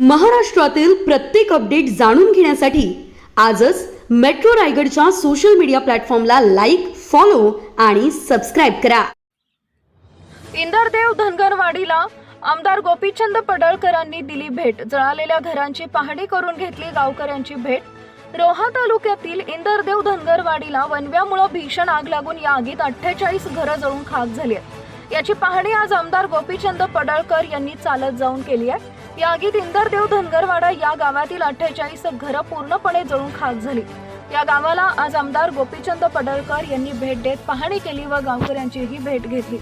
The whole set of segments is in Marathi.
महाराष्ट्रातील प्रत्येक अपडेट जाणून घेण्यासाठी आजच मेट्रो रायगडच्या सोशल मीडिया प्लॅटफॉर्मला लाईक फॉलो आणि सबस्क्राईब करा. इंदरदेव धनगरवाडीला आमदार गोपीचंद पडळकरांनी दिली भेट. जळालेल्या घरांची पाहणी करून घेतली गावकऱ्यांची भेट. रोहा तालुक्यातील इंदरदेव धनगरवाडीला वनव्यामुळे भीषण आग लागून या आगीत अठ्ठेचाळीस घरं जळून खाक झाली आहेत. याची पाहणी आज आमदार गोपीचंद पडळकर यांनी चालत जाऊन केली आहे. या आगीत इंदरदेव धनगरवाडा या गावातील अठ्ठेचाळीस घरं पूर्णपणे जळून खाक झाली. या गावाला आज आमदार गोपीचंद पडळकर यांनी भेट देत पाहणी केली व गावकऱ्यांचीही भेट घेतली.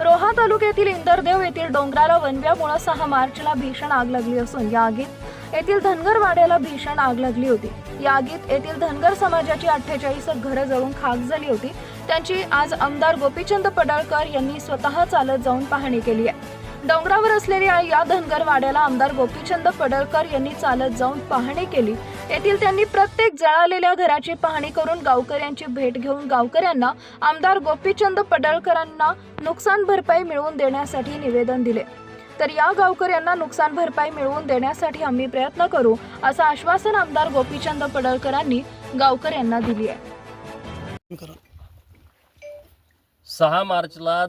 रोहा तालुक्यातील इंदरदेव येथील डोंगराला वनव्यामुळे सहा मार्चला भीषण आग लागली असून या आगीत येथील धनगर वाड्याला भीषण आग लागली होती. या आगीत येथील धनगर समाजाची अठ्ठेचाळीस घरं जळून खाक झाली होती. त्यांची आज आमदार गोपीचंद पडळकर यांनी स्वतः चालत जाऊन पाहणी केली आहे. डोंगरावर असलेल्या या धनगर वाड्याला आमदार गोपीचंद पडळकर यांनी चालत जाऊन पाहणी केली. येथील त्यांनी प्रत्येक जळालेल्या घराची पाहणी करून गावकऱ्यांची भेट घेऊन गावकऱ्यांना आमदार गोपीचंद पडळकरांना नुकसान भरपाई मिळवून देण्यासाठी निवेदन दिले. तर या गावकऱ्यांना नुकसान भरपाई मिळवून देण्यासाठी आम्ही प्रयत्न करू असं आश्वासन आमदार गोपीचंद पडळकरांनी गावकऱ्यांना दिली आहे. सहा मार्चला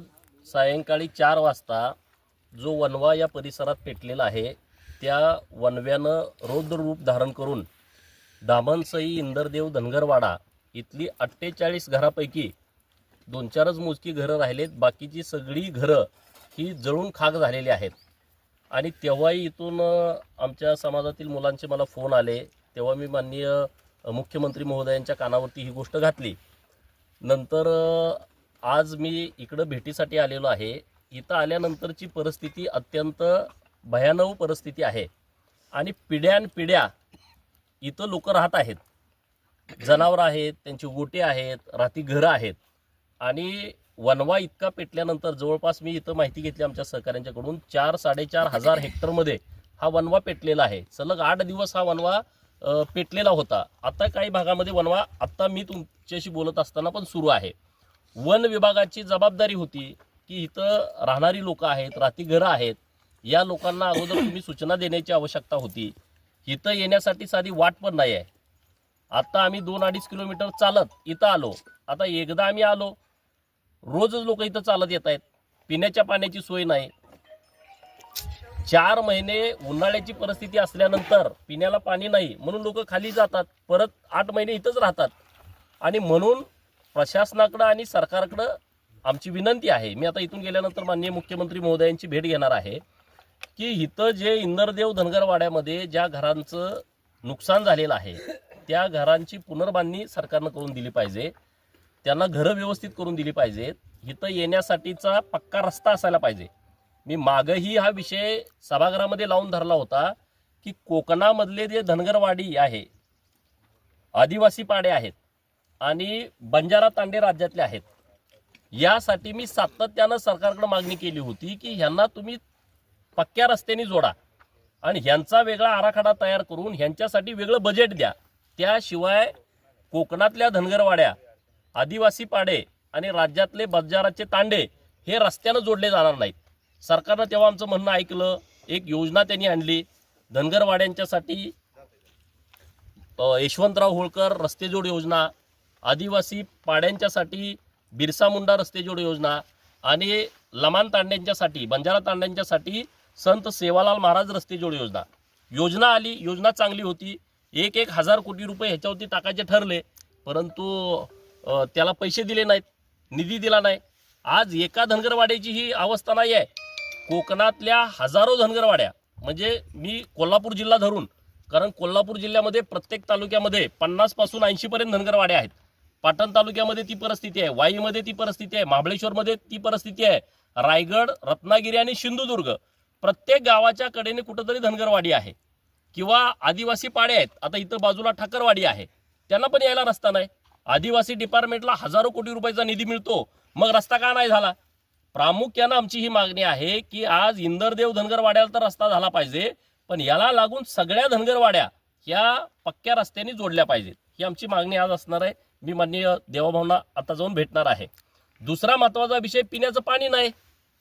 सायंकाळी चार वाजता जो वनवा या परिसरात पेटलेला आहे त्या वनव्यानं रौद्र रूप धारण करून दामनसई इंदरदेव धनगरवाडा इथली अठ्ठेचाळीस घरापैकी दोन चारच मोजकी घरं राहिलेत. बाकीची सगळी घरं ही जळून खाक झालेली आहेत. आणि तेव्हाही इथून आमच्या समाजातील मुलांचे मला फोन आले. तेव्हा मी माननीय मुख्यमंत्री महोदयांच्या कानावरती ही गोष्ट घातली. नंतर आज मी इकडं भेटीसाठी आलेलो आहे. इथं आल्यानंतरची परिस्थिती अत्यंत भयानक परिस्थिती आहे. आणि पिढ्यानपिढ्या इथं लोक राहत आहेत. जनावरं आहेत त्यांची गोटे आहेत राहती घरं आहेत. आणि वनवा इतका पेटल्यानंतर जवळपास मी इथं माहिती घेतली आमच्या सहकाऱ्यांच्याकडून चार साडेचार हजार हेक्टरमध्ये हा वनवा पेटलेला आहे. सलग आठ दिवस हा वनवा पेटलेला होता. आता काही भागामध्ये वनवा आत्ता मी तुमच्याशी बोलत असताना पण सुरू आहे. वन विभागाची जबाबदारी होती. की इथं राहणारी लोक आहेत राहती घरं आहेत या लोकांना अगोदर तुम्ही सूचना देण्याची आवश्यकता होती. इथं येण्यासाठी साधी वाट पण नाही आहे. आता आम्ही दोन अडीच किलोमीटर चालत इथं आलो. आता एकदा आम्ही आलो रोजच लोक इथं चालत येत आहेत. पिण्याच्या पाण्याची सोय नाही. चार महिने उन्हाळ्याची परिस्थिती असल्यानंतर पिण्याला पाणी नाही म्हणून लोक खाली जातात. परत आठ महिने इथंच राहतात. आणि म्हणून प्रशासनाकडं आणि सरकारकडं आमची विनंती आहे. मी आता इथून गेल्यानंतर माननीय मुख्यमंत्री महोदयांची भेट घेणार आहे की इथं जे इंदरदेव धनगरवाड्यामध्ये ज्या घरांचं नुकसान झालेलं आहे त्या घरांची पुनर्बांधणी सरकारनं करून दिली पाहिजे. त्यांना घरं व्यवस्थित करून दिली पाहिजेत इथं येण्यासाठीचा पक्का रस्ता असायला पाहिजे. मी मागही हा विषय सभागृहामध्ये लावून धरला होता की कोकणामधले जे धनगरवाडी आहे आदिवासी पाडे आहेत आणि बंजारा तांडे राज्यातले आहेत यासाठी मी सातत्यानं सरकारकडे मागणी केली होती की ह्यांना तुम्ही पक्क्या रस्त्याने जोडा आणि ह्यांचा वेगळा आराखडा तयार करून ह्यांच्यासाठी वेगळं बजेट द्या. त्याशिवाय कोकणातल्या धनगरवाड्या आदिवासी पाडे आणि राज्यातले बंजाराचे तांडे हे रस्त्यानं जोडले जाणार नाहीत. सरकारनं तेव्हा आमचं म्हणणं ऐकलं एक योजना त्यांनी आणली. धनगरवाड्यांच्यासाठी यशवंतराव होळकर रस्तेजोड योजना आदिवासी पाड्यांच्यासाठी बिरसा मुंडा रस्ते जोड योजना आणि लमान तांड्यांच्यासाठी बंजारा तांड्यांच्यासाठी संत सेवालाल महाराज रस्ते जोड योजना. योजना आली योजना चांगली होती. एक एक हजार कोटी रुपये ह्याच्यावरती टाकायचे ठरले परंतु त्याला पैसे दिले नाहीत निधी दिला नाही. आज एका धनगरवाड्याची ही अवस्था नाही आहे. कोकणातल्या हजारो धनगरवाड्या म्हणजे मी कोल्हापूर जिल्हा धरून कारण कोल्हापूर जिल्ह्यामध्ये प्रत्येक तालुक्यामध्ये पन्नासपासून ऐंशीपर्यंत धनगरवाड्या आहेत. पाटण तालुक्यामध्ये ती परिस्थिती आहे. वाईमध्ये ती परिस्थिती आहे. महाबळेश्वरमध्ये ती परिस्थिती आहे. रायगड रत्नागिरी आणि सिंधुदुर्ग प्रत्येक गावाच्या कडेने कुठंतरी धनगरवाडी आहे. किंवा आदिवासी पाडे आहेत. आता इथं बाजूला ठाकरवाडी आहे. त्यांना पण यायला रस्ता नाही. आदिवासी डिपार्टमेंटला हजारो कोटी रुपयाचा निधी मिळतो. मग रस्ता का नाही झाला? प्रामुख्यानं आमची ही मागणी आहे की आज इंदरदेव धनगरवाड्याला तर रस्ता झाला पाहिजे. पण याला लागून सगळ्या धनगरवाड्या ह्या पक्क्या रस्त्याने जोडल्या पाहिजेत. ही आमची मागणी आज असणार आहे. मी माननीय देवाभावना आता जाऊन भेटणार आहे. दुसरा महत्त्वाचा विषय पिण्याचं पाणी नाही.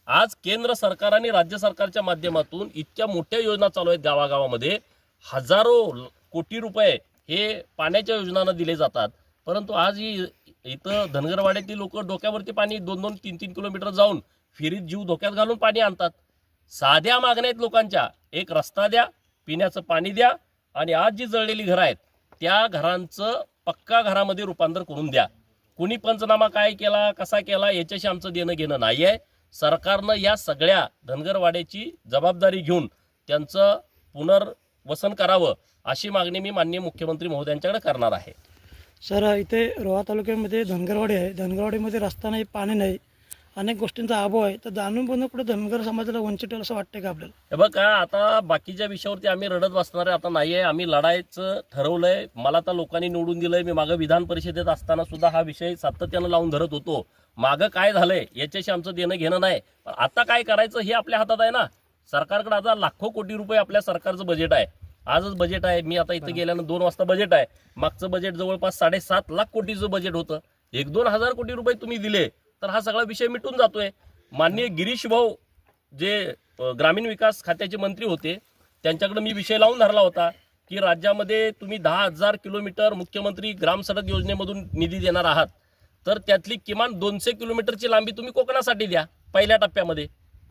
आज केंद्र सरकार आणि राज्य सरकारच्या माध्यमातून इतक्या मोठ्या योजना चालू आहेत गावागावामध्ये. हजारो कोटी रुपये हे पाण्याच्या योजनांना दिले जातात. परंतु आज ही इथं धनगरवाड्यातील लोक डोक्यावरती पाणी दोन दोन तीन तीन किलोमीटर जाऊन फिरीत जीव धोक्यात घालून पाणी आणतात. साध्या मागण्या आहेत लोकांच्या. एक रस्ता द्या पिण्याचं पाणी द्या आणि आज जी जळलेली घरं आहेत त्या घरांचं पक्का घरामध्ये रूपांतर करून द्या. कुणी पंचनामा काय केला कसा केला याच्याशी आमचं देणं घेणं नाही आहे सरकारनं या सगळ्या धनगरवाड्याची जबाबदारी घेऊन त्यांचं पुनर्वसन करावं अशी मागणी मी माननीय मुख्यमंत्री महोदयांच्याकडे करणार आहे. सर इथे रोहा तालुक्यामध्ये धनगरवाडी आहे. धनगरवाडीमध्ये रस्ता नाही पाणी नाही. अनेक गोष्टींचा अभाव आहे. तर जाणून पण कुठे धनगर समाजाला वंचित असं वाटतंय का आपल्याला? हे काय आता बाकीच्या विषयावरती आम्ही रडत बसणार आहे. आता नाही आहे आम्ही लढायचं ठरवलंय. मला तर लोकांनी निवडून दिलंय. मी मागं विधान परिषदेत असताना सुद्धा हा विषय सातत्यानं लावून धरत होतो. मागं काय झालंय याच्याशी आमचं देणं घेणं नाही. पण आता काय करायचं हे आपल्या हातात आहे ना. सरकारकडे आता लाखो कोटी रुपये आपल्या सरकारचं बजेट आहे. आजच बजेट आहे. मी आता इथं गेल्यानं दोन वाजता बजेट आहे. मागचं बजेट जवळपास साडेसात लाख कोटीचं बजेट होतं. एक दोन हजार कोटी रुपये तुम्ही दिले. तर हा सगळा विषय मिटून जातोय. माननीय गिरीश भाऊ जे ग्रामीण विकास खात्याचे मंत्री होते त्यांच्याकडे मी विषय लावून धरला होता की राज्यामध्ये तुम्ही दहा हजार किलोमीटर मुख्यमंत्री ग्राम सडक योजनेमधून निधी देणार आहात. तर त्यातली किमान दोनशे किलोमीटरची लांबी तुम्ही कोकणासाठी द्या पहिल्या टप्प्यामध्ये.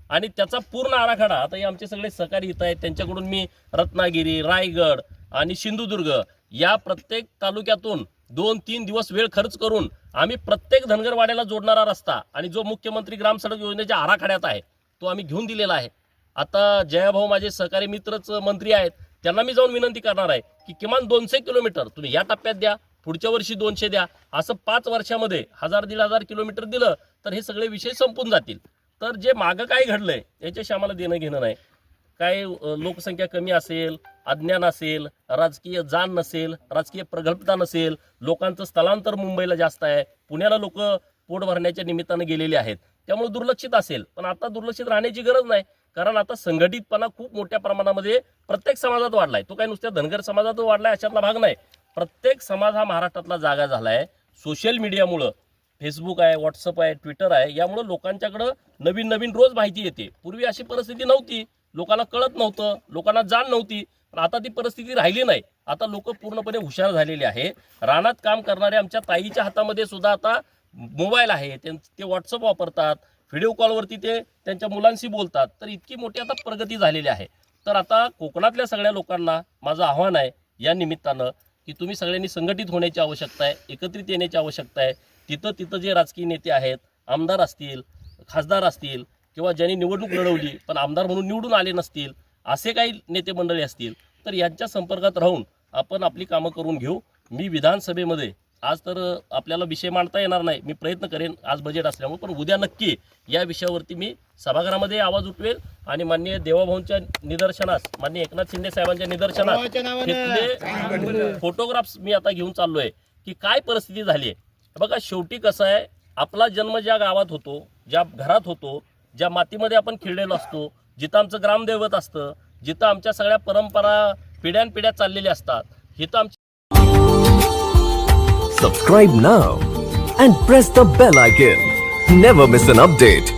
आणि त्याचा पूर्ण आराखडा आता हे आमचे सगळे सहकारी येत आहेत त्यांच्याकडून मी रत्नागिरी रायगड आणि सिंधुदुर्ग या प्रत्येक तालुक्यातून दोन तीन दिवस वेळ खर्च करून आम्ही प्रत्येक धनगरवाड्याला जोडणारा रस्ता आणि जो मुख्यमंत्री ग्राम सडक योजनेच्या आराखड्यात आहे तो आम्ही घेऊन दिलेला आहे. आता जयाभाऊ माझे सहकारी मित्रच मंत्री आहेत त्यांना मी जाऊन विनंती करणार आहे की किमान दोनशे किलोमीटर तुम्ही या टप्प्यात द्या पुढच्या वर्षी दोनशे द्या. असं पाच वर्षामध्ये हजार दीड हजार किलोमीटर दिलं तर हे सगळे विषय संपून जातील. तर जे मागं काय घडलंय याच्याशी आम्हाला देणं घेणं नाही. काय लोकसंख्या कमी असेल अज्ञान असेल राजकीय जाण नसेल राजकीय प्रगल्भता नसेल लोकांचं स्थलांतर मुंबईला जास्त आहे पुण्याला लोक पोट भरण्याच्या निमित्तानं गेलेले आहेत. त्यामुळे दुर्लक्षित असेल. पण आता दुर्लक्षित राहण्याची गरज नाही. कारण आता संघटितपणा खूप मोठ्या प्रमाणामध्ये प्रत्येक समाजात वाढलाय. तो काय नुसत्या धनगर समाजात वाढलाय अशातला भाग नाही. प्रत्येक समाज हा महाराष्ट्रातला जागा झालाय. सोशल मीडियामुळं फेसबुक आहे व्हॉट्सअप आहे ट्विटर आहे यामुळं लोकांच्याकडं नवीन नवीन रोज माहिती येते. पूर्वी अशी परिस्थिती नव्हती. लोकांना कळत नव्हतं. लोकांना जाण नव्हती. पण आता ती परिस्थिती राहिली नाही. आता लोक पूर्णपणे हुशार झालेले आहे. रानात काम करणाऱ्या आमच्या ताईच्या हातामध्ये सुद्धा आता मोबाईल आहे. त्यां- ते व्हॉट्सअप वापरतात व्हिडिओ कॉलवरती ते त्यांच्या मुलांशी बोलतात. तर इतकी मोठी आता प्रगती झालेली आहे. तर आता कोकणातल्या सगळ्या लोकांना माझं आव्हान आहे या निमित्तानं की तुम्ही सगळ्यांनी संघटित होण्याची आवश्यकता आहे एकत्रित येण्याची आवश्यकता आहे. तिथं तिथं जे राजकीय नेते आहेत आमदार असतील खासदार असतील किंवा ज्यांनी निवडणूक लढवली पण आमदार म्हणून निवडून आले नसतील असे काही नेते मंडळी असतील तर यांच्या संपर्कात राहून आपण आपली कामं करून घेऊ. मी विधानसभेमध्ये आज तर आपल्याला विषय मांडता येणार नाही. मी प्रयत्न करेन आज बजेट असल्यामुळे पण उद्या नक्की या विषयावरती मी सभागृहामध्ये आवाज उठवेल आणि माननीय देवाभाऊंच्या निदर्शनास माननीय एकनाथ शिंदे साहेबांच्या निदर्शनास फोटोग्राफ्स मी आता घेऊन चाललोय की काय परिस्थिती झाली आहे बघा शेवटी कसं आहे आपला जन्म ज्या गावात होतो ज्या घरात होतो ज्या मातीमध्ये आपण खेळलेलो असतो जिथं आमचं ग्रामदैवत असतं जिथं आमच्या सगळ्या परंपरा पिढ्यानपिढ्या चाललेल्या असतात हिथं आमच्या subscribe now and press the bell icon never miss an update